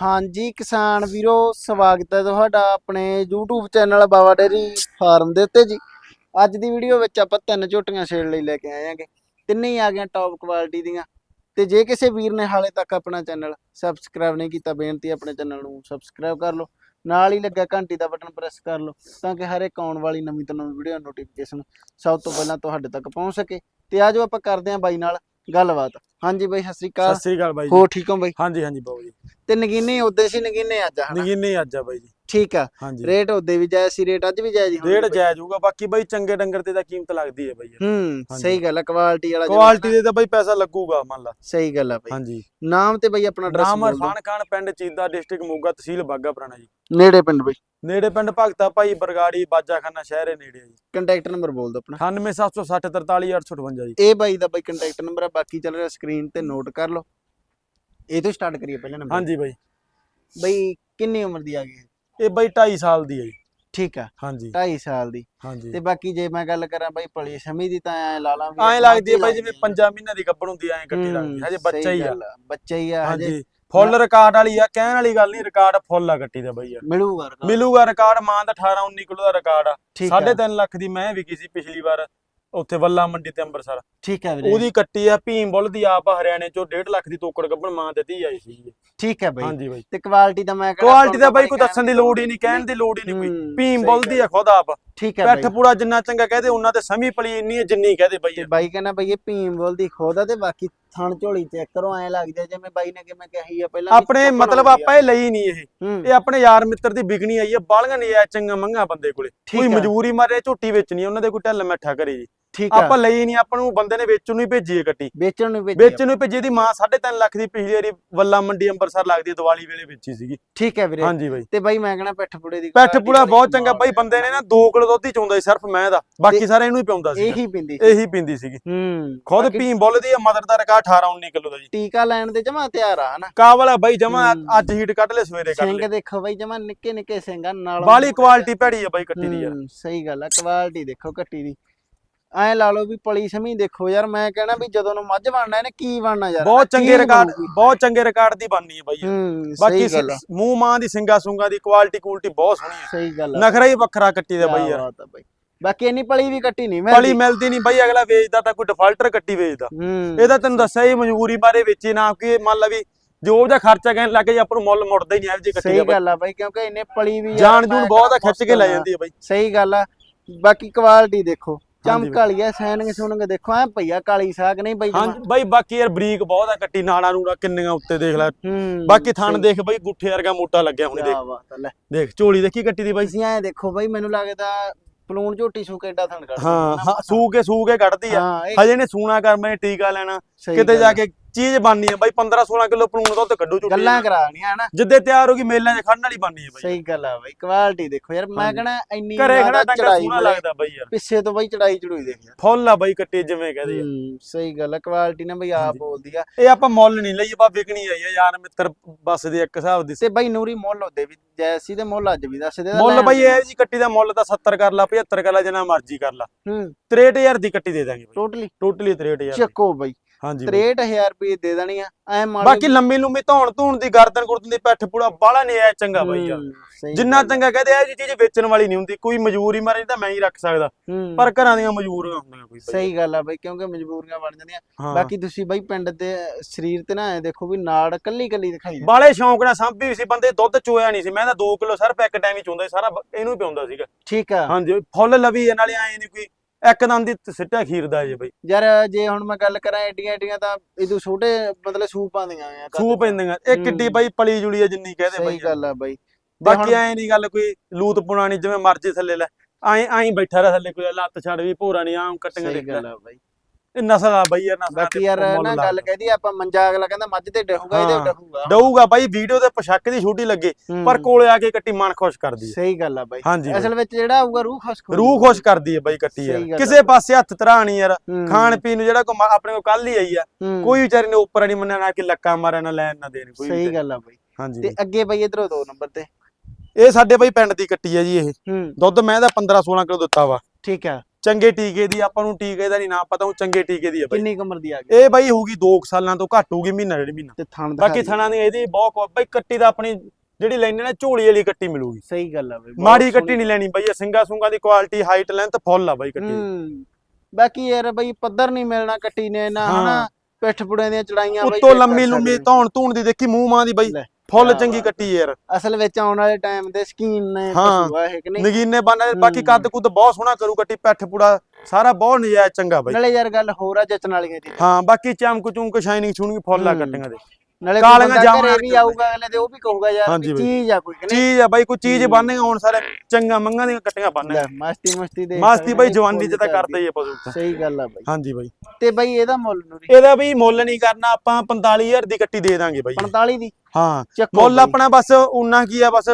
ਹਾਂਜੀ, ਕਿਸਾਨ ਵੀਰੋ, ਸਵਾਗਤ ਹੈ ਤੁਹਾਡਾ ਆਪਣੇ YouTube channel Bawa dairy farm ਦੇ ਉੱਤੇ ਜੀ। ਅੱਜ ਦੀ ਵੀਡੀਓ ਵਿੱਚ ਆਪਾਂ ਤਿੰਨ ਝੋਟੀਆਂ ਛੇੜ ਲਈ ਲੈ ਕੇ ਆਏ ਆਂਗੇ ਤਿੰਨੇ ਹੀ ਆ ਗਈਆਂ ਟੌਪ ਕੁਆਲਿਟੀ ਦੀਆਂ। ਤੇ ਜੇ ਕਿਸੇ ਵੀਰ ਨੇ ਹਾਲੇ ਤੱਕ ਆਪਣਾ ਚੈਨਲ ਸਬਸਕ੍ਰਾਈਬ ਨਹੀਂ ਕੀਤਾ, ਬੇਨਤੀ ਆਪਣੇ ਚੈਨਲ ਨੂੰ ਸਬਸਕ੍ਰਾਈਬ ਕਰ ਲਓ। ਨਾਲ ਹੀ ਲੱਗਾ ਘੰਟੀ ਦਾ ਬਟਨ ਪ੍ਰੈਸ ਕਰ ਲਓ, ਤਾਂ ਕਿ ਹਰ ਇੱਕ ਆਉਣ ਵਾਲੀ ਨਵੀਂ ਤੋਂ ਨਵੀਂ ਵੀਡੀਓ ਨੋਟੀਫਿਕੇਸ਼ਨ ਸਭ ਤੋਂ ਪਹਿਲਾਂ ਤੁਹਾਡੇ ਤੱਕ ਪਹੁੰਚ ਸਕੇ। ਤੇ ਆਜੋ ਆਪਾਂ ਕਰਦੇ ਹਾਂ ਬਾਈ ਨਾਲ ਗੱਲਬਾਤ। ਹਾਂਜੀ ਬਾਈ ਸਤਿ ਸ੍ਰੀ ਅਕਾਲ। ਸਤਿ ਸ੍ਰੀ ਅਕਾਲ ਬਾਈ ਜੀ। ਹੋ ਠੀਕ ਹੋ ਬਾਈ? ਹਾਂਜੀ ਹਾਂਜੀ ਬਾਬੂ ਜੀ ਤੇ ਨਗੀਨੇ ਉਹਦੇ ਸੀ ਨਗੀਨੇ ਅੱਜ ਹਨਾ? ਨਗੀਨੇ ਅੱਜ ਆ ਬਾਈ ਜੀ। ਠੀਕ ਆ। ਹਾਂਜੀ। ਰੇਟ ਉਹਦੇ ਵੀ ਜਾਇਜ਼ ਸੀ ਰੇਟ ਅੱਜ ਵੀ ਜਾਇਜ਼ ਹੀ ਡੇਢ ਜਾਇਜ਼ ਹੋਊਗਾ ਬਾਕੀ ਬਾਈ ਚੰਗੇ ਡੰਗਰ ਤੇ ਤਾਂ ਕੀਮਤ ਲੱਗਦੀ ਹੈ ਬਾਈ। ਹੂੰ। ਸਹੀ ਗੱਲ ਆ ਕੁਆਲਿਟੀ ਵਾਲਾ ਕੁਆਲਿਟੀ ਦੇ ਤਾਂ ਬਾਈ ਪੈਸਾ ਲੱਗੂਗਾ ਮੰਨ ਲਾ। ਸਹੀ ਗੱਲ ਆ ਬਈ। ਹਾਂਜੀ। ਨਾਮ ਤੇ ਬਈ ਆਪਣਾ ਐਡਰੈਸ ਨਾਮ ਇਰਫਾਨ ਖਾਨ ਪਿੰਡ ਚੀਦਾ ਡਿਸਟ੍ਰਿਕਟ ਮੋਗਾ ਤਹਿਸੀਲ ਬਾਗਾ ਪੁਰਾਣਾ ਜੀ। ਨੇੜੇ ਪਿੰਡ ਬਈ। ਨੇੜੇ ਪਿੰਡ ਭਗਤਾ ਭਾਈ ਬਰਗਾੜੀ ਬਾਜਾਖਾਨਾ ਸ਼ਹਿਰ ਹੈ ਨੇੜੇ ਜੀ। ਕੰਟੈਕਟ ਨੰਬਰ ਬੋਲ ਦਿਓ ਆਪਣਾ। 98760 43858 ਜੀ। ਇਹ ਬਾਈ ਦਾ ਬਈ ਕੰਟੈਕਟ ਨੰਬਰ ਆ ਬਾਕੀ ਚੱਲ ਰਿਹਾ ਸਕਰੀਨ ਤੇ ਨੋਟ ਕਰ ਲਓ। ਇਹ ਤੋਂ ਸਟਾਰਟ ਕਰੀਏ ਪਹਿਲਾਂ ਨੰਬਰ ਹਾਂਜੀ ਬਾਈ। ਬਈ ਕਿੰਨੀ ਉਮਰ ਦੀ ਆ ਗਈ ਇਹ ਬਾਈ 2.5 ਸਾਲ ਦੀ ਹੈ ਜੀ। ਠੀਕ ਆ। ਹਾਂਜੀ। 2.5 ਸਾਲ ਦੀ। ਹਾਂਜੀ। ਤੇ ਬਾਕੀ ਜੇ ਮੈਂ ਗੱਲ ਕਰਾਂ ਬਈ ਪਲੀ ਸਮੀ ਦੀ ਤਾਂ ਐ ਲਾ ਲਾਂ ਵੀ ਐਂ ਲੱਗਦੀ ਹੈ ਬਾਈ ਜਿਵੇਂ 5 ਮਹੀਨਿਆਂ ਦੀ ਗੱਭਣ ਹੁੰਦੀ ਐ ਕੱਟੀ ਲੱਗਦੀ ਹਜੇ ਬੱਚਾ ਹੀ ਆ। ਬੱਚਾ ਹੀ ਆ ਹਜੇ। ਫੁੱਲ ਰਿਕਾਰਡ ਵਾਲੀ ਆ ਕਹਿਣ ਵਾਲੀ ਗੱਲ ਨਹੀਂ ਰਿਕਾਰਡ ਫੁੱਲ ਆ ਕੱਟੀ ਦਾ ਬਾਈ ਯਾਰ। ਮਿਲੂਗਾ ਰਿਕਾਰਡ। ਮਿਲੂਗਾ ਰਿਕਾਰਡ ਮਾਂ ਦਾ 18 19 ਕਿਲੋ ਦਾ ਰਿਕਾਰਡ ਆ। 3.5 ਲੱਖ ਦੀ ਮੈਂ ਵਿਕੀ ਸੀ ਪਿਛਲੀ ਵਾਰ। ਉੱਥੇ ਵੱਲਾ ਮੰਡੀ ਤੇ ਅੰਮ੍ਰਿਤਸਰ ਠੀਕ ਆ ਵੀਰੇ। ਉਹਦੀ ਕੱਟੀ ਆ ਭੀਮ ਬੁੱਲ ਦੀ ਆਪ ਹਰਿਆਣੇ ਚੋਂ 1.5 ਲੱਖ ਦੀ ਤੋਕੜ ਗੱਭਣ ਮਾਂ ਤੇ ਧੀ ਆਈ ਸੀ ਠੀਕ ਹੈ ਬਈ। ਹਾਂਜੀ ਬਾਈ। ਤੇ ਕੁਆਲਿਟੀ ਦਾ ਮੈਂ ਕੁਆਲਿਟੀ ਦਾ ਬਾਈ ਕੋਈ ਦੱਸਣ ਦੀ ਲੋੜ ਹੀ ਨਹੀਂ ਕਹਿਣ ਦੀ ਲੋੜ ਹੀ ਨਹੀਂ ਕੋਈ। ਹੂੰ, ਭੀਮ ਬੁੱਲ ਦੀ ਆ ਖੁਦ ਆਪ। ਠੀਕ ਹੈ ਪੈਠ ਬਾਈ ਪੂੜਾ ਜਿੰਨਾ ਚੰਗਾ ਕਹਦੇ ਉਹਨਾਂ ਤੇ ਸਮੀ ਪਲੀ ਇੰਨੀ ਹੈ ਜਿੰਨੀ ਕਹਦੇ ਬਾਈ ਤੇ। ਬਾਈ ਕਹਿੰਦਾ ਬਈ ਇਹ ਭੀਮ ਬੋਲਦੀ ਖੋਦਾ ਤੇ ਬਾਕੀ ਥਣ ਝੋਲੀ ਚੈੱਕ ਕਰੋ ਐ ਲੱਗਦਾ ਜਿਵੇਂ ਬਾਈ ਨੇ ਕਿਵੇਂ ਕਹੀ ਆ ਪਹਿਲਾਂ ਵੀ ਆਪਣੇ ਮਤਲਬ ਆ। ਆਪਾਂ ਇਹ ਲਈ ਨਹੀਂ ਇਹ ਹੂੰ, ਇਹ ਆਪਣੇ ਯਾਰ ਮਿੱਤਰ ਦੀ ਵਿਕਣੀ ਆਈ ਹੈ ਬਾਲੀਆਂ ਨਹੀਂ ਆ ਚੰਗਾ ਮੰਗਾ ਬੰਦੇ ਕੋਲੇ ਠੀਕ ਕੋਈ ਆ। ਮਜਬੂਰੀ ਮਾਰੇ ਝੋਟੀ ਵੇਚਣੀ ਉਹਨਾਂ ਦੇ ਕੋਈ ਢੱਲ ਮੱਠਾ ਕਰੇ ਜੀ ਠੀਕ ਆ। ਆਪਾਂ ਲਈ ਨਹੀਂ ਆਪਾਂ ਨੂੰ ਬੰਦੇ ਨੇ ਵੇਚਣ ਨੂੰ ਹੀ ਭੇਜੀ ਹੈ ਕੱਟੀ ਵੇਚਣ ਨੂੰ ਭੇਜੀ। ਵੇਚਣ ਨੂੰ ਹੀ ਭੇਜੀ ਦੀ ਮਾਂ 3.5 ਲੱਖ ਦੀ ਪਿਛਲੀ ਵਾਰੀ ਵੱਲਾ ਮੰਡੀ ਅੰਮ੍ਰਿਤਸਰ ਲੱਗਦੀ ਹੈ ਦੀਵਾਲੀ ਵੇਲੇ ਵੇਚੀ ਸੀਗੀ। ਠੀਕ ਹੈ ਵੀਰੇ। ਹਾਂਜੀ ਬਾਈ। ਤੇ ਬਾਈ ਮੈਂ ਕਹਿੰਦਾ ਪਿੱਠ ਪੁੜੇ ਦੀ ਪੈਠ quality ਪੂੜਾ ਵਾਲੀ ਬਹੁਤ ਚੰਗਾ। ਬਾਈ ਹੈ। ਬੰਦੇ ਨੇ ਨਾ 2 ਕਿਲੋ ਦੁੱਧ ਹੀ ਚੋਂਦਾ ਸੀ ਸਿਰਫ ਮੈਂ ਦਾ। ਬਾਕੀ ਸਾਰੇ ਇਹਨੂੰ ਹੀ ਪਿਉਂਦਾ ਸੀ ਇਹੀ ਪਿੰਦੀ ਇਹੀ ਪੀਂਦੀ ਸੀਗੀ। ਹੂੰ। ਖੁਦ ਭੀਮ ਬੁੱਲ ਦੀ ਮਦਰ ਦਾ ਰਿਕਾਰਡ 18 19 ਕਿਲੋ ਦਾ ਜੀ। ਟੀਕਾ ਲੈਣ ਦੇ ਜਮਾ ਤਿਆਰ ਆ ਹਨਾ? ਕਾਬਲ ਆ ਬਾਈ ਜਮਾ ਹੂੰ। ਅੱਜ ਹੀਟ ਕੱਢ ਲੈ ਸਵੇਰੇ ਕੱਢ ਸਿੰਘ ਲੈ ਦੇਖੋ ਬਾਈ ਜਮਾ ਨਿੱਕੇ ਨਿੱਕੇ ਸਿੰਘਾਂ ਨਾਲ ਬਾਲੀ ਕੁਆਲਿਟੀ ਭੈੜੀ ਆ ਬਾਈ ਕੱਟੀ ਦੀ ਯਾਰ। ਹੂੰ, ਸਹੀ ਗੱਲ ਆ। ਕੁਆਲਿਟੀ ਦੇਖੋ ਕੱਟੀ ਦੀ। ਐ ਲਾ ਲਓ ਵੀ ਪਲੀ ਸਮੀ ਦੇਖੋ ਯਾਰ ਮੈਂ ਕਹਿਣਾ ਵੀ ਜਦੋਂ ਨੂੰ ਮੱਝ ਬਣਨਾ ਇਹਨੇ ਕੀ ਬਣਨਾ ਯਾਰ? ਬਹੁਤ ਚੰਗੇ ਰਿਕਾਰਡ? ਬਹੁਤ ਚੰਗੇ ਰਿਕਾਰਡ ਦੀ ਬਣਨੀ ਹੈ ਬਾਈ ਬਾਕੀ ਮੂੰਹ ਮਾਂ ਦੀ ਸਿੰਗਾ ਸੁੰਗਾ ਦੀ ਕੁਆਲਿਟੀ ਕੁਆਲਿਟੀ ਬਹੁਤ ਸੋਹਣੀ ਹੈ। ਸਹੀ ਗੱਲ ਨਖਰਾ ਹੀ ਵੱਖਰਾ ਕੱਟੀ ਦਾ ਬਾਈ ਯਾਰ। ਬਾਕੀ ਇੰਨੀ ਪਲੀ ਵੀ ਕੱਟੀ ਨਹੀਂ ਪਲੀ ਮਿਲਦੀ ਨਹੀਂ ਬਾਈ ਅਗਲਾ ਵੇਚਦਾ ਤਾਂ ਕੋਈ ਡਿਫਾਲਟਰ ਕੱਟੀ ਵੇਚਦਾ। ਹੂੰ ਇਹ ਤਾਂ ਤੈਨੂੰ ਦੱਸਿਆ ਹੀ ਮਜਬੂਰੀ ਬਾਰੇ ਵੇਚੇ ਨਾ ਕਿ ਮੰਨ ਲਾ ਵੀ ਜੋ ਉਹਦਾ ਖਰਚਾ ਕਹਿਣ ਲੱਗੇ ਜੇ ਆਪਾਂ ਨੂੰ ਮੁੱਲ ਮੁੜਦਾ ਹੀ ਨਹੀਂ ਜਿਹੀ ਕੱਟੀ ਸਹੀ ਦਾ ਗੱਲ ਆ ਬਾਈ ਕਿਉਂਕਿ ਇੰਨੇ ਪਲੀ ਵੀ ਜਾਨ ਜੂਨ ਬਹੁਤ ਆ ਖਿੱਚ ਕੇ ਲੈ। ਜਾਂਦੀ ਹੈ ਬਾਈ। ਸਹੀ ਗੱਲ ਆ। ਬਾਕੀ ਕੁਆਲਿਟੀ ਦੇਖੋ। ਹਾਂਜੀ। ਚਮਕ ਵਾਲੀ ਆ ਸੈਨਿੰਗ ਸੁਣਨਗੇ ਦੇਖੋ ਐ ਭਈਆ ਕਾਲੀ ਸਾਗ ਨਹੀਂ ਬਾਈ ਜਮਾਂ। ਹਾਂ ਬਾਈ ਬਾਕੀ ਯਾਰ ਬਰੀਕ ਬਹੁਤ ਆ ਕੱਟੀ ਨਾੜਾ ਨੂੜਾ ਕਿੰਨੀਆਂ ਉੱਤੇ ਦੇਖ ਲੈ। ਹੂੰ ਬਾਕੀ ਥਣ ਦੇਖ ਬਾਈ ਗੁੱਠੇ ਵਰਗਾ ਮੋਟਾ ਲੱਗਿਆ ਹੁਣ ਦੇਖ। ਕਿਆ ਬਾਤ ਆ ਲੈ। ਦੇਖ ਝੋਲੀ ਦੇਖੀ ਕੱਟੀ ਦੀ ਬਾਈ? ਤੁਸੀਂ ਐ ਦੇਖੋ ਬਾਈ ਮੈਨੂੰ ਲੱਗਦਾ ਪਲੂਣ ਝੋਟੀ ਸੂ ਕੇ ਏਡਾ ਥਣ ਕੱਢ ਹਾਂ ਹਾਂ ਸੂ ਕੇ ਸੂ ਕੇ ਕੱਢਦੀ ਆ। ਹਾਂ ਇਹ ਹਜੇ ਨੇ ਸੂਣਾ ਕਰ ਮੈਂ ਟੀਕਾ ਲੈਣਾ। ਕਿਤੇ ਜਾ। ਕੇ ਚੀਜ਼ ਬਣਨੀ ਆ ਬਾਈ 15 16 ਕਿਲੋ ਪਲੂਣ ਦੁੱਧ ਕੱਢੂ ਝੋਟੀ ਗੱਲਾਂ ਕਰਾਣੀਆਂ ਹਨਾ ਜਿੱਦੇ ਤਿਆਰ ਹੋ ਗਈ ਮੇਲਿਆਂ 'ਚ ਖੜਨ ਵਾਲੀ ਬਣਨੀ ਆ ਬਾਈ। ਸਹੀ ਗੱਲ ਆ ਬਾਈ ਕੁਆਲਿਟੀ ਦੇਖੋ ਯਾਰ ਮੈਂ। ਕਹਣਾ ਇੰਨੀ ਘਰੇ ਖੜਾ ਡੰਗਰ ਸੋਹਣਾ ਲੱਗਦਾ ਬਾਈ ਯਾਰ। ਪਿੱਛੇ ਤੋਂ ਬਾਈ ਚੜਾਈ ਚੜੂਈ ਦੇਖ ਯਾਰ ਫੁੱਲ ਆ ਬਾਈ ਕੱਟੀ ਜਿਵੇਂ ਕਹਦੇ ਆ। ਹੂੰ ਸਹੀ ਗੱਲ ਆ ਕੁਆਲਿਟੀ ਨਾ ਬਈ ਆਪ। ਬੋਲਦੀ ਆ। ਇਹ ਆਪਾਂ ਮੁੱਲ ਨਹੀਂ ਲਈ ਬਾ ਵਿਕਣੀ ਆਈ ਆ ਯਾਰ ਮਿੱਤਰ ਬੱਸ ਦੇ ਇੱਕ ਹਿਸਾਬ ਦੀ। ਤੇ ਬਾਈ ਨੂਰੀ ਮੁੱਲ ਉਹਦੇ ਵੀ ਜੈਸੀ ਤੇ ਮੁੱਲ ਅੱਜ ਵੀ ਦੱਸ ਦੇ ਮੁੱਲ ਬਾਈ ਇਹ ਜੀ ਕੱਟੀ ਦਾ ਮੁੱਲ ਤਾਂ 70 ਕਰ ਲਾ 75 ਕਰ ਲਾ ਜਿੰਨਾ ਮਰਜ਼ੀ ਕਰ ਲਾ। ਹੂੰ। 63000 ਦੀ ਕੱਟੀ ਦੇ ਦਾਂਗੇ ਬਾਈ। ਟੋਟਲੀ ਟੋਟਲੀ 63000 ਦੀ। ਚੱਕੋ ਬਾਈ। ਹਾਂਜੀ ਬਾਈ। 63000 ਰੁਪਏ ਦੇ ਦੇਣੀ ਆ ਐ ਮਾੜੀ ਬਾਕੀ ਲੰਮੀ ਲੰਮੀ ਧੌਣ ਧੂਣ ਦੀ ਗਰਦਨ ਗੁਰਦਨ ਦੀ ਪੈਠ ਪੂੜਾ ਬਾਲਾ ਨਹੀਂ ਆਇਆ ਚੰਗਾ ਬਾਈ ਯਾਰ। ਜਿੰਨਾ। ਚੰਗਾ ਕਹਦੇ ਇਹ ਜੀ ਚੀਜ਼ ਵੇਚਣ ਵਾਲੀ ਨਹੀਂ ਹੁੰਦੀ ਕੋਈ ਮਜਬੂਰੀ ਮਾਰੇ ਤਾਂ ਮੈਂ ਹੀ ਰੱਖ ਸਕਦਾ। ਪਰ ਘਰਾਂ ਦੀਆਂ ਮਜਬੂਰੀਆਂ ਹੁੰਦੀਆਂ ਕੋਈ। ਸਹੀ ਗੱਲ ਆ ਬਾਈ ਕਿਉਂਕਿ ਮਜਬੂਰੀਆਂ ਬਣ ਜਾਂਦੀਆਂ। ਬਾਕੀ ਤੁਸੀਂ ਬਾਈ ਪਿੰਡ ਦੇ ਸਰੀਰ ਤੇ ਨਾ ਐ ਦੇਖੋ ਵੀ ਨਾੜ ਕੱਲੀ ਕੱਲੀ ਦਿਖਾਈ ਬਾਲੇ ਸ਼ੌਂਕ ਨਾਲ ਸਾਂਭੀ ਸੀ ਬੰਦੇ ਦੁੱਧ ਚੋਇਆ ਨਹੀਂ ਸੀ। ਮੈਂ ਤਾਂ 2 ਕਿਲੋ ਸਿਰਫ ਇੱਕ ਟਾਈਮ ਹੀ ਚੋਂਦਾ ਸੀ ਸਾਰਾ ਇਹਨੂੰ ਹੀ ਪਿਉਂਦਾ ਸੀਗਾ। ਠੀਕ ਆ। ਹਾਂਜੀ ਫੁੱਲ ਲਵੀ ਨਾਲੇ ਆਏ ਨਹੀਂ ਕੋਈ ਇੱਕ ਦਮ ਦੀ ਸਿੱਟਾ ਖੀਰਦਾ ਜੇ ਬਾਈ। ਯਾਰ ਜੇ ਹੁਣ ਮੈਂ ਗੱਲ ਕਰਾਂ ਏਡੀਆਂ ਏਡੀਆਂ ਤਾਂ ਇਦੋਂ ਛੋਟੇ ਮਤਲਬ ਸੂਪ ਆਂਦੀਆਂ ਆ ਸੂ ਪੈਂਦੀਆਂ। ਇਹ ਕਿੱਡੀ। ਬਾਈ ਪਲੀ ਜੁਲੀ ਆ ਜਿੰਨੀ ਕਹਦੇ ਸਹੀ ਬਾਈ। ਗੱਲ ਆ ਬਾਈ। ਬਾਕੀ ਐ ਨਹੀਂ ਗੱਲ ਕੋਈ ਲੂਤ ਪੁਣਾਣੀ ਜਿਵੇਂ ਮਰਜ਼ੀ ਥੱਲੇ ਲੈ। ਐਂ ਐਂ ਬੈਠਾ ਰਹਿ ਥੱਲੇ ਕੋਈ ਲੱਤ ਛੱਡ ਵੀ ਭੋਰਾ ਨਹੀਂ ਆਮ ਕੱਟੀਆਂ ਸਹੀ ਦੇਖ ਗੱਲ ਲੈ ਆ ਬਾਈ। ਇਹ ਨਸਲ ਆ ਬਾਈ ਯਾਰ ਨਸਲ ਬਾਕੀ ਯਾਰ ਨਾ ਗੱਲ ਕਹਦੀ ਆਪਾਂ ਮੰਜਾ ਅਗਲਾ ਕਹਿੰਦਾ ਮੱਝ ਤੇ ਡਹੂਗਾ ਇਹਦੇ। ਡਹੂਗਾ ਦਊਗਾ ਬਾਈ ਵੀਡੀਓ ਤੇ ਪਛੱਕ ਦੀ ਛੋਟੀ ਲੱਗੇ ਪਰ ਕੋਲੇ ਆ ਕੇ ਕੱਟੀ ਮਨ ਖੁਸ਼ ਕਰਦੀ ਹੈ ਸਹੀ ਗੱਲ ਆ ਬਾਈ। ਅਸਲ ਵਿੱਚ ਜਿਹੜਾ ਆਊਗਾ ਰੂਹ ਖੁਸ਼ ਕਰੂਗਾ। ਰੂਹ ਖੁਸ਼ ਕਰਦੀ ਹੈ ਬਾਈ ਕੱਟੀ ਯਾਰ। ਕਿਸੇ ਪਾਸੇ ਹੱਥ ਧਰਾਣੀ ਯਾਰ ਖਾਣ ਪੀਣ ਨੂੰ ਜਿਹੜਾ ਕੋ ਆਪਣੇ ਕੋ ਕੱਲ ਹੀ ਆਈ ਆ ਕੋਈ ਵਿਚਾਰੇ ਨੇ ਉੱਪਰ ਨਹੀਂ ਮੰਨਿਆ ਨਾ ਕਿ ਲੱਕਾਂ ਮਾਰਿਆ ਨਾ ਲੈਣ ਨਾ ਦੇਣ ਕੋਈ ਸਹੀ। ਗੱਲ ਆ ਬਾਈ। ਹਾਂਜੀ ਤੇ ਅੱਗੇ ਬਾਈ ਇਧਰੋਂ ਦੋ ਨੰਬਰ ਤੇ। ਇਹ ਸਾਡੇ ਬਾਈ ਪਿੰਡ ਦੀ ਕੱਟੀ ਆ ਜੀ ਇਹ। ਦੁੱਧ ਮੈਂ ਦਾ 15 16 ਕਿਲੋ ਦਿੱਤਾ ਵਾ। ਠੀਕ ਆ। ਚੰਗੇ ਟੀਕੇ ਦੀ ਆਪਾਂ ਨੂੰ ਟੀਕੇ ਦਾ ਨਹੀਂ ਨਾਮ ਪਤਾ ਉਹ ਚੰਗੇ ਟੀਕੇ ਦੀ ਆ ਬਾਈ ਕਿੰਨੀ ਕੁ ਉਮਰ ਦੀ ਆ ਗਈ ਇਹ ਬਾਈ ਹੋਊਗੀ 2 ਸਾਲਾਂ ਤੋਂ ਘੱਟ ਹੋਊਗੀ ਮਹੀਨਾ ਡੇਢ ਮਹੀਨਾ ਤੇ ਥਣ ਦਿਖਾ ਬਾਕੀ। ਥਣਾ ਦੀ ਇਹਦੀ ਬਹੁਤ ਬਾਈ ਕੱਟੀ ਦਾ ਆਪਣੀ ਜਿਹੜੀ ਲੈਣੇ ਨਾ ਝੋਲੀ ਵਾਲੀ ਕੱਟੀ ਮਿਲੂਗੀ ਸਹੀ ਗੱਲ ਆ ਬਈ ਮਾੜੀ ਕੱਟੀ। ਨਹੀਂ ਲੈਣੀ ਬਾਈ ਇਹ ਸਿੰਗਾ ਸੁੰਗਾ ਦੀ ਕੁਆਲਿਟੀ ਹਾਈਟ ਲੈਂਥ ਫੁੱਲ ਆ ਬਾਈ ਕੱਟੀ। ਹੂੰ ਬਾਕੀ ਯਾਰ ਬਈ ਪੱਧਰ ਨਹੀਂ ਮਿਲਣਾ ਕੱਟੀ ਨੇ ਨਾ ਹਾਂ। ਹਨਾ ਪਿੱਠ ਪੁੜਿਆਂ ਦੀਆਂ ਚੜਾਈਆਂ ਬਈ ਉੱਤੋਂ ਲੰਮੀ ਲੰਮੀ। ਧੌਣ ਧੂਣ ਦੀ ਦੇਖੀ ਮੂੰਹ ਮਾਂ ਦੀ ਬਾਈ ਫੁੱਲ ਚੰਗੀ ਕੱਟੀ ਯਾਰ ਅਸਲ ਵਿੱਚ ਆਉਣ ਵਾਲੇ ਟਾਈਮ ਦੇ ਸਕੀਨ ਨੇ ਹਾਂ। ਪਸ਼ੂ ਆ ਇਹ ਕਿ ਨਹੀਂ ਨਗੀਨੇ ਬੰਨ ਬਾਕੀ ਹੂੰ। ਕੱਦ ਕੁੱਦ ਬਹੁਤ ਸੋਹਣਾ ਕਰੂ ਕੱਟੀ ਪੈਠ ਪੂੜਾ ਸਾਰਾ ਬਹੁਤ ਨਜਾਇਜ਼ ਚੰਗਾ ਬਾਈ ਨਾਲੇ ਯਾਰ ਗੱਲ ਹੋਰ ਆ ਜਚਣ ਵਾਲੀਆਂ ਦੀ ਹਾਂ ਬਾਕੀ ਚਮਕ ਚੁੰਕ ਸ਼ਾਈਨਿੰਗ ਛੂਣਗੀ ਫੁੱਲ ਹੂੰ। ਕੱਟੀਆਂ ਦੇ ਨਾਲੇ ਕਾਲੀਆਂ ਕਾਲੀਆਂ ਜਾਮਣਾਂ ਵੀ ਆਊਗਾ ਅਗਲੇ ਤੇ ਉਹ ਵੀ ਕਹੂਗਾ ਯਾਰ ਹਾਂਜੀ ਵੀ ਬਈ। ਚੀਜ਼ ਆ ਕੋਈ ਕਿ ਨਹੀਂ? ਚੀਜ਼ ਆ ਬਾਈ ਕੋਈ ਚੀਜ਼। ਬੰਨੇਗਾ ਹੁਣ ਸਾਰੇ ਚੰਗਾ ਮੰਗਾਂ ਦੀਆਂ ਕੱਟੀਆਂ ਲੈ ਮਸਤੀ ਮਸਤੀ ਦੇ ਮਸਤੀ ਬਾਈ ਜਵਾਨੀ ਚ ਤਾਂ ਕਰਦਾ ਹੀ ਆ ਪਸ਼ੂ ਤਾਂ। ਸਹੀ ਗੱਲ ਆ ਬਾਈ। ਹਾਂਜੀ ਬਾਈ। ਤੇ ਬਾਈ ਇਹਦਾ ਮੁੱਲ ਨੂੰ ਇਹਦਾ ਵੀ ਮੁੱਲ ਨਹੀਂ ਕਰਨਾ ਆਪਾਂ 45000 ਦੀ ਕੱਟੀ ਦੇ ਦਾਂਗੇ ਬਾਈ। 45 ਦੀ? ਹਾਂ ਚੱਕੋ ਮੁੱਲ ਬਾਈ। ਆਪਣਾ ਬਸ ਉਨਾ ਕੀ ਆ ਬਸ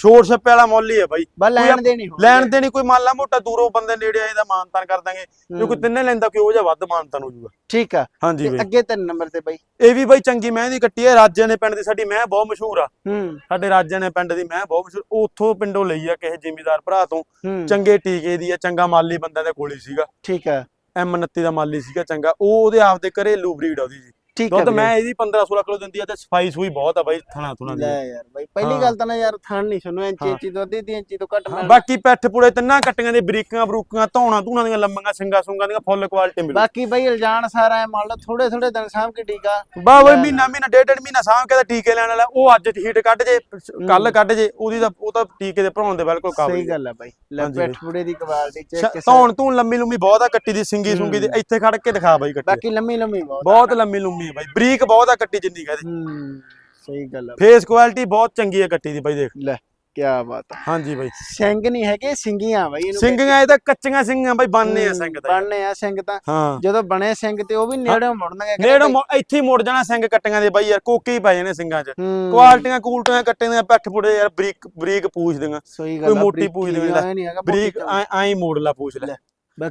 ਛੋੜ ਛੱਪੇ ਵਾਲਾ ਮੁੱਲ ਹੀ ਬਾਈ। ਬਸ ਲੈਣ ਦੇਣੀ ਹੋ ਲੈਣ ਦੇ ਨਹੀਂ ਕੋਈ ਮੰਨ ਲਾ ਮੋਟਾ ਦੂਰੋਂ ਬੰਦੇ ਨੇੜੇ ਆਏ ਦਾ ਮਾਨਤਾਨ ਕਰ ਦਾਂਗੇ। ਜੇ ਕੋਈ ਤਿੰਨੇ ਲੈਂਦਾ ਕੋਈ ਉਹ ਜਿਹਾ ਵੱਧ ਮਾਨਤਾਨ ਹੋ ਜਾਊਗਾ। ਠੀਕ ਆ। ਹਾਂਜੀ ਬਾਈ। ਅੱਗੇ ਤਿੰਨ ਨੰਬਰ ਤੇ ਬਾਈ। ਇਹ ਵੀ ਬਾਈ ਚੰਗੀ ਮੈਂ ਦੀ ਕੱਟੀ ਹੈ ਰਾਜਿਆਂ ਨੇ ਪਿੰਡ ਦੀ ਸਾਡੀ ਮੈਂ ਬਹੁਤ ਮਸ਼ਹੂਰ ਆ। ਹੂੰ। ਸਾਡੇ ਰਾਜਿਆਂ ਨੇ ਪਿੰਡ ਦੀ ਮੈਂ ਬਹੁਤ ਮਸ਼ਹੂਰ। ਉੱਥੋਂ ਪਿੰਡੋਂ ਲਈ ਆ ਕਿਸੇ ਜ਼ਿਮੀਦਾਰ ਭਰਾ ਤੋਂ। ਚੰਗੇ ਟੀਕੇ ਦੀ ਆ ਚੰਗਾ ਮਾਲੀ ਬੰਦਾ ਦੇ ਕੋਲ ਹੀ ਸੀਗਾ। ਠੀਕ ਆ। M29 ਦਾ ਮਾਲੀ ਸੀਗਾ ਚੰਗਾ। ਉਹ ਉਹਦੇ ਆਪਦੇ ਘਰੇਲੂ ਬਰੀਡ ਆ ਉਹਦੀ ਜੀ। ਠੀਕ ਆ ਦੁੱਧ। ਮੈਂ ਇਹਦੀ 15 16 ਕਿਲੋ ਦਿੰਦੀ ਆ ਤੇ ਸਫ਼ਾਈ ਸੂਈ ਬਹੁਤ ਆ ਬਾਈ ਥਣਾ ਥੁਣਾ ਦੀ ਲੈ ਯਾਰ ਬਾਈ ਪਹਿਲੀ ਹਾਂ। ਗੱਲ ਤਾਂ ਨਾ ਯਾਰ ਥਣ ਨਹੀਂ ਸੁਣੋ ਇੰਚੀ ਹਾਂ। ਇੰਚੀ ਅੱਧੀ ਦੀ ਇੰਚੀ ਤੋਂ ਘੱਟ ਹਾਂ, ਮਿਲਣਾ ਬਾਕੀ ਪੈਠ ਪੁੜੇ ਤਿੰਨਾਂ ਕੱਟੀਆਂ ਦੇ ਬਰੀਕਾਂ ਬਰੂਕਾਂ ਧੌਣਾ ਧੂਣਾ ਦੀਆਂ ਲੰਮੀਆਂ ਸਿੰਗਾ ਸੁੰਗਾਂ ਦੀਆਂ ਫੁੱਲ ਕੁਆਲਿਟੀ ਮਿਲੂ ਬਾਕੀ ਬਾਈ ਇਲਜ਼ਾਨ ਸਾਰਾ ਹੈ ਮੰਨ ਲਓ ਥੋੜੇ ਥੋੜੇ ਦਿਨ ਸਾਂਭ ਕੇ ਟੀਕਾ ਬਾ ਬਈ। ਮਹੀਨਾ ਮਹੀਨਾ ਡੇਢ ਡੇਢ ਮਹੀਨਾ ਸਾਂਭ ਕੇ ਤਾਂ ਟੀਕੇ ਲੈਣ ਵਾਲਾ ਉਹ ਅੱਜ ਹੀਟ ਕੱਢ ਜੇ ਕੱਲ ਹੂੰ। ਕੱਢ ਜੇ ਉਹਦੀ ਤਾਂ ਉਹ ਤਾਂ ਟੀਕੇ ਦੇ ਭਰਾਉਣ ਦੇ ਬਿਲਕੁਲ ਕਾਬਲ ਸਹੀ ਹੀ ਆ। ਗੱਲ ਹੈ ਬਾਈ ਲੈ ਪਿੱਠ ਪੁੜੇ ਦੀ ਕੁਆਲਿਟੀ ਚੈੱਕ ਧੌਣ ਧੂਣ ਲੰਮੀ ਲੰਮੀ ਬਹੁਤ ਆ ਕੱਟੀ ਦੀ ਸਿੰਗੀ ਸੁੰਗੀ ਦੀ ਹੂੰ। ਇੱਥੇ ਖੜ ਕੇ ਦਿਖਾ ਬਾਈ ਕੱਟੀ ਬਾਕੀ ਲੰਮੀ ਲੰਮੀ ਬਹੁਤ ਬਹੁਤ ਲੰਮੀ ਲੰਮੀ ਹੈ ਬਾਈ ਬਰੀਕ ਬਹੁਤ ਆ ਕੱਟੀ ਜਿੰਨੀ ਕਹਦੇ ਹੂੰ ਸਹੀ ਗੱਲ ਹੈ ਫੇਸ ਕੁਆਲਿਟੀ ਬਹੁਤ ਚੰਗੀ ਹੈ ਕੱਟੀ ਦੀ ਬਾਈ ਦੇਖ। ਲੈ ਕੀ ਬਾਤ ਹੈ ਹਾਂਜੀ ਬਾਈ। ਸਿੰਘ ਨਹੀਂ ਹੈਗੇ ਸਿੰਗੀਆਂ ਬਾਈ ਇਹਨੂੰ ਸਿੰਘਾਂ ਇਹ ਤਾਂ ਕੱਚੀਆਂ ਸਿੰਘਾਂ ਬਾਈ ਬੰਨੇ ਆ ਸਿੰਘ ਤਾਂ। ਬਣਨੇ ਆ ਸਿੰਘ ਤਾਂ। ਹਾਂ। ਜਦੋਂ ਬਣੇ ਸਿੰਘ ਤੇ ਉਹ ਵੀ ਨੇੜੇ ਮੁੜਨਗੇ ਨੇੜੋਂ ਇੱਥੇ ਹੀ ਮੁੜ ਜਾਣਾ ਸਿੰਘ ਕੱਟੀਆਂ ਦੇ ਬਾਈ ਯਾਰ ਕੋਕੇ ਹੀ ਪੈ ਜਾਣੇ ਸਿੰਘਾਂ 'ਚ। ਕੁਆਲਟੀਆਂ ਕੂਲਟੀਆਂ ਕੱਟੇ ਦੀਆਂ ਪੈਠ ਪੁੜੇ ਯਾਰ ਬਰੀਕ ਬਰੀਕ ਪੂਛ ਸਹੀ ਕੋਈ ਆ, ਮੋਟੀ ਪੂਛ ਦੇ ਹੈਗਾ ਬਰੀਕ ਐ ਮੋੜ ਲਾ ਪੂਛ ਲੈ।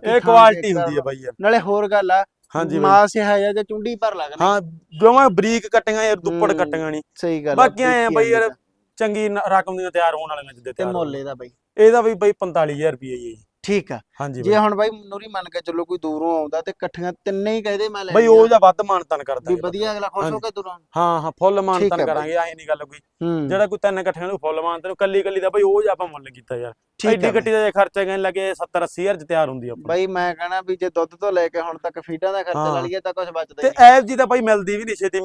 ਇਹ ਕੁਆਲਿਟੀ ਹੁੰਦੀ ਹੈ ਬਾਈ ਯਾਰ। ਨਾਲੇ ਹੋਰ ਗੱਲ ਆ ਹਾਂਜੀ ਬਾਈ। ਮਾਸ ਹੈ ਜਾਂ ਚੁੰਡੀ ਭਰ ਲੱਗਣਾ। ਹਾਂ ਦੋਵਾਂ ਬਰੀਕ ਕੱਟੀਆਂ ਯਾਰ ਦੁੱਪੜ ਕੱਟੀਆਂ ਨਹੀਂ। ਸਹੀ ਗੱਲ ਬਾਕੀ ਐ ਬਾਈ ਯਾਰ ਚੰਗੀ ਰਕਮ ਦੀਆਂ ਤਿਆਰ ਹੋਣ ਵਾਲੀਆਂ ਜਿੱਦੇ ਤੇ ਤਿਆਰ। ਮੁੱਲ ਇਹਦਾ ਬਾਈ। ਇਹਦਾ ਵੀ ਬਾਈ 45000 ਰੁਪਏ ਜੀ। ਠੀਕ ਆ। ਹਾਂਜੀ ਜੇ ਬਾਈ। ਹੁਣ ਬਾਈ ਨੂਰੀ ਮੰਨ ਕੇ ਚੱਲੋ ਕੋਈ ਦੂਰੋਂ ਆਉਂਦਾ ਤੇ ਇਕੱਠੀਆਂ ਤਿੰਨੇ ਹੀ ਕਹਦੇ ਮੈਂ ਲੈ ਬਾਈ ਉਹ ਜਾਂ ਵੱਧ ਮਾਨਤਨ ਕਰਦਾ ਵੀ ਜੀ। ਵਧੀਆ ਅਗਲਾ ਖੁਸ਼ ਹੋ ਕੇ ਦੂਰੋਂ। ਹਾਂ ਹਾਂ ਫੁੱਲ ਠੀਕ ਮਾਨਤਨ ਹੈ ਬਾਈ। ਕਰਾਂਗੇ ਐ ਨਹੀਂ ਗੱਲ ਕੋਈ। ਹੂੰ। ਜਿਹੜਾ ਕੋਈ ਤਿੰਨ ਇਕੱਠਿਆਂ ਨੂੰ ਫੁੱਲ ਮਾਨਤਨ ਕੱਲੀ ਕੱਲੀ ਦਾ ਬਾਈ ਉਹ ਜਾਂ ਆਪਾਂ ਮੁੱਲ ਕੀਤਾ ਯਾਰ। ਠੀਕ ਐਡੀ ਹੈ ਗੱਟੀ ਦਾ ਖਰਚਾ ਕਹਿਣ ਲੱਗੇ 70 80000 ਚ ਤਿਆਰ ਹੁੰਦੀ ਆ ਆਪਣੀ। ਬਾਈ ਮੈਂ ਕਹਣਾ ਵੀ ਜੇ ਦੁੱਧ ਤੋਂ ਲੈ ਕੇ ਹੁਣ ਤੱਕ ਫੀਡਾਂ ਦਾ ਖਰਚਾ ਹਾਂ। ਲਾ ਲਈਏ ਤਾਂ ਕੁਝ ਬਚਦਾ ਤੇ ਹੀ ਐਪ ਜੀ ਤਾਂ ਬਾਈ ਮਿਲਦੀ ਵੀ ਨਹੀਂ ਛੇਤੀ।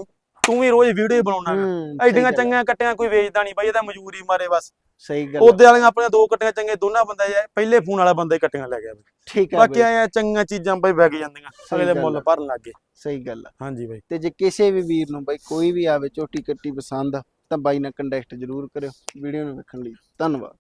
ਤੂੰ ਵੀ ਰੋਜ਼ ਵੀਡੀਓ ਬਣਾਉਣਾ ਐਡੀਆਂ ਚੰਗੀਆਂ ਕੱਟੀਆਂ ਕੋਈ ਵੇਚਦਾ ਨਹੀਂ ਬਾਈ ਇਹਦਾ ਮਜਬੂਰੀ ਮਾਰੇ ਬਸ। ਸਹੀ ਗੱਲ ਉਹਦੇ ਵਾਲੀਆਂ ਆਪਣੀਆਂ ਦੋ ਕੱਟੀਆਂ ਚੰਗੇ ਦੋਨਾਂ ਬੰਦੇ ਆ, ਪਹਿਲੇ ਫੋਨ ਵਾਲਾ ਬੰਦਾ ਹੀ ਕੱਟੀਆਂ ਲੈ ਗਿਆ। ਠੀਕ ਹੈ ਬਾਕੀ ਆਇਆ ਚੰਗੀਆਂ ਚੀਜ਼ਾਂ ਬਾਈ ਵਿਕ ਜਾਂਦੀਆਂ ਅਗਲੇ ਗੱਲ ਮੁੱਲ। ਭਰਨ ਲੱਗੇ ਸਹੀ ਗੱਲ ਹਾਂਜੀ ਬਾਈ। ਤੇ ਜੇ ਕਿਸੇ ਵੀ ਵੀਰ ਨੂੰ ਬਾਈ ਕੋਈ ਵੀ ਆਵੇ ਝੋਟੀ ਕੱਟੀ ਪਸੰਦ ਤਾਂ ਬਾਈ ਨਾਲ ਕੰਟੈਕਟ ਜ਼ਰੂਰ ਕਰਿਓ ਵੀਡੀਓ ਨੂੰ ਵੇਖਣ ਲਈ। ਧੰਨਵਾਦ।